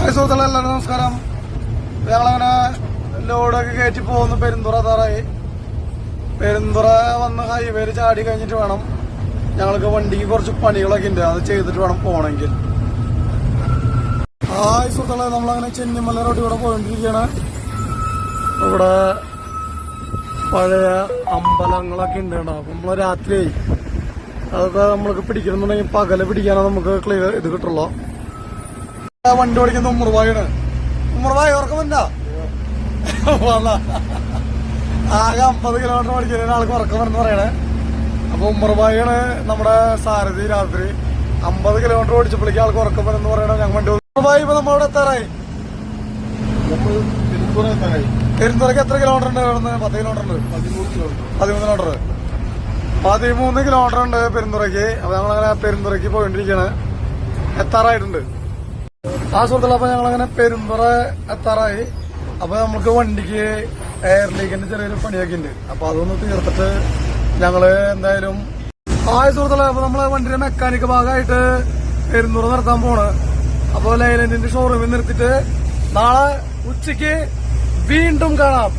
സുഹൃത്തുക്കളെ എല്ലാവരും നമസ്കാരം. ഞങ്ങളങ്ങനെ ലോഡൊക്കെ കയറ്റി പോകുന്നു പെരുന്തുറ തറായി പെരുന്തുറ വന്ന് ഹൈവേയിൽ ചാടി കഴിഞ്ഞിട്ട് വേണം ഞങ്ങൾക്ക് വണ്ടിക്ക് കുറച്ച് പണികളൊക്കെ ഉണ്ട്. അത് ചെയ്തിട്ട് വേണം പോകണമെങ്കിൽ. ഹായ് സുഹൃത്തുക്കളെ നമ്മളങ്ങനെ ചെന്നിമല റോഡിൽ കൂടെ പോയിക്കൊണ്ടിരിക്കുകയാണ്. ഇവിടെ പഴയ അമ്പലങ്ങളൊക്കെ ഉണ്ട് കേട്ടോ നമ്മൾ രാത്രി അതൊക്കെ നമ്മൾക്ക് പിടിക്കണമെന്നുണ്ടെങ്കിൽ പകൽ പിടിക്കാനാണ് നമുക്ക് ക്ലിയർ ഇത് കിട്ടുള്ളൂ. വണ്ടി ഓടിക്കുന്ന ഉമ്മർവായാണ് ഉമ്മർവായി ഉറക്കമില്ല. ആകെ അമ്പത് കിലോമീറ്റർ ഓടിക്കുന്ന ആൾക്ക് ഉറക്കമെന്ന് പറയണേ. അപ്പൊ ഉമ്മർവായാണ് നമ്മുടെ സാരഥി രാത്രി അമ്പത് കിലോമീറ്റർ ഓടിച്ചപ്പോഴേക്ക് ആൾക്ക് ഉറക്കം വരുമെന്ന് പറയണ ഞങ്ങൾ വണ്ടി ഉമ്മർവായി ഇപ്പൊ നമ്മളവിടെ എത്താറായി. പെരുന്തുറക്ക് എത്ര കിലോമീറ്റർ ഉണ്ട് ഇവിടുന്ന് പത്ത് കിലോമീറ്റർ ഉണ്ട്. പതിമൂന്ന് കിലോമീറ്റർ പതിമൂന്ന് കിലോമീറ്റർ ഉണ്ട് പെരുന്തുറയ്ക്ക്. അപ്പൊ ഞങ്ങളങ്ങനെ പെരുന്തുറയ്ക്ക് പോയിക്കൊണ്ടിരിക്കുകയാണ് എത്താറായിട്ടുണ്ട്. ആ സുഹൃത്തുക്കളെ അപ്പൊ ഞങ്ങളങ്ങനെ പെരുമ്പറ എത്താറായി. അപ്പൊ നമുക്ക് വണ്ടിക്ക് എയർ ലീക്കിന്റെ ചെറിയൊരു പണിയൊക്കെ ഉണ്ട് അപ്പൊ അതൊന്ന് തീർത്തിട്ട് ഞങ്ങൾ എന്തായാലും ആ സുഹൃത്തുക്കളെ അപ്പൊ നമ്മളെ വണ്ടിയുടെ മെക്കാനിക് ഭാഗമായിട്ട് പെരുന്തുറ നിർത്താൻ പോണ്. അപ്പൊ ലൈലൻഡിന്റെ ഷോറൂമിൽ നിർത്തിയിട്ട് നാളെ ഉച്ചയ്ക്ക് വീണ്ടും കാണാം.